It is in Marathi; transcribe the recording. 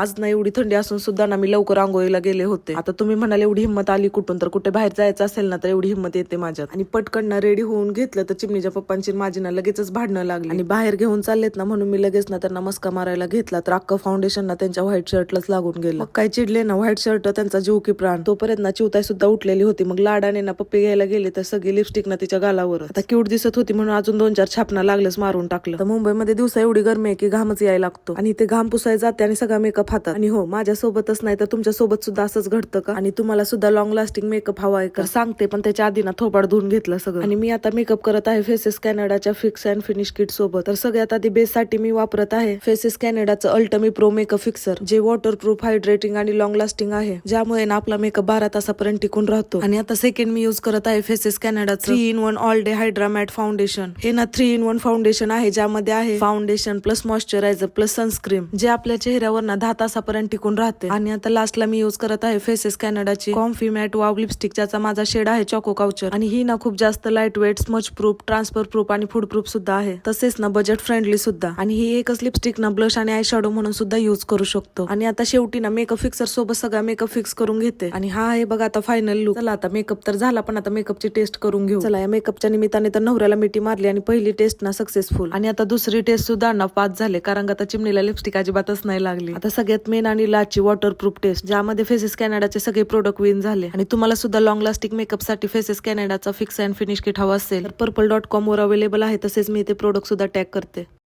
आज ना एवढी थंडी असून सुद्धा ना मी लवकर आंघोळीला गेले होते. आता तुम्ही म्हणाल एवढी हिंमत आली कुठून? तर कुठे बाहेर जायचं असेल ना तर एवढी हिंमत येते माझ्यात. आणि पटकन ना रेडी होऊन घेतलं तर चिमणीच्या पप्पांची माझी ना लगेचच भांडणं लागली. आणि बाहेर घेऊन चाललेत ना म्हणून मी लगेच ना त्यांना मस्का मारायला घेतला तर अख्खं फाउंडेशन ना त्यांच्या व्हाईट शर्टलाच लागून गेलं. काय चिडले ना व्हाईट शर्ट त्यांचा जीव की प्राण. तोपर्यंत ना चिवताय सुद्धा उठलेली होती. मग लाडाने ना पप्पी घ्यायला गेले तर सगळी लिपस्टिक ना तिच्या गालावर. आता क्यूट दिसत होती म्हणून अजून दोन चार छापना लागलेच मारून टाकलं. तर मुंबईमध्ये दिवसा एवढी गरमी आहे की घामच यायला लागतो. आणि ते घाम पुसाय जाते आणि सगळा मेकअप हातात आणि हो माझ्या सोबतच नाही तर तुमच्यासोबत सुद्धा असंच घडतं का? आणि तुम्हाला सुद्धा लॉंग लास्टिंग मेकअप हवा आहे का सांगते पण त्याच्या आधी ना थोपाड धुवून घेतलं सगळं. आणि मी आता मेकअप करत आहे फेसेस कॅनडाच्या फिक्स अँड फिनिश किट सोबत. तर सगळ्यात आधी बेस साठी मी वापरत आहे फेसेस कॅनडाचं अल्टमी प्रो मेकअप फिक्सर जे वॉटर प्रूफ हायड्रेटिंग आणि लॉंग लास्टिंग आहे. ज्यामुळे ना आपला मेकअप बारा तासापर्यंत टिकून राहतो. आणि आता सेकंड मी युज करत आहे Faces Canada three in one all day hydra matte foundation हे ना थ्री इन वन फाउंडेशन आहे ज्यामध्ये आहे foundation plus moisturiser plus sunscreen जे आपल्या चेहऱ्यावर ना दहा तासापर्यंत टिकून राहते. आणि आता लास्टला मी यूज करत आहे फेसेस कॅनडाची कॉम्फी मॅट वाव लिपस्टिक ज्याचा माझा शेड आहे चॉको काउचर आणि ही ना खूप जास्त lightweight smudge proof transfer proof आणि फूड प्रूफ सुद्धा आहे. तसेच ना बजेट फ्रेंडली सुद्धा. आणि ही एकच लिपस्टिक ना ब्लश आणि आय शॅडो म्हणून सुद्धा युज करू शकतो. आणि आता शेवटी ना मेकअप फिक्सर सोबत सगळा मेकअप फिक्स करून घेते. आणि हा आहे बघा आता फायनल लुक चला आता मेकअप तर झाला पण आता मेकअपची टेस्ट करून घेऊ. चला या मेकअपच्या निमित्ताने तर नवऱ्याला मिठी मारली आणि पहिली टेस्ट ना सक्सेसफुल आणि आता दुसरी टेस्ट सुद्धा ना पास झाले कारण आता चिमणीला लिपस्टिक अजिबातच नाही लागली. आता सगळ्यात मेन आणि लाची वॉटरप्रूफ टेस्ट ज्यामध्ये फेसेस कॅनडाचे सगळे प्रोडक्ट विन झाले. आणि तुम्हाला सुद्धा लॉंग लास्टिंग मेकअपसाठी फेसेस कॅनडाचा फिक्स अँड फिनिश किट हवा असेल तर पर्पल डॉट कॉम वर अवेलेबल आहे तसेच मी ते प्रोडक्ट सुद्धा टॅग करते.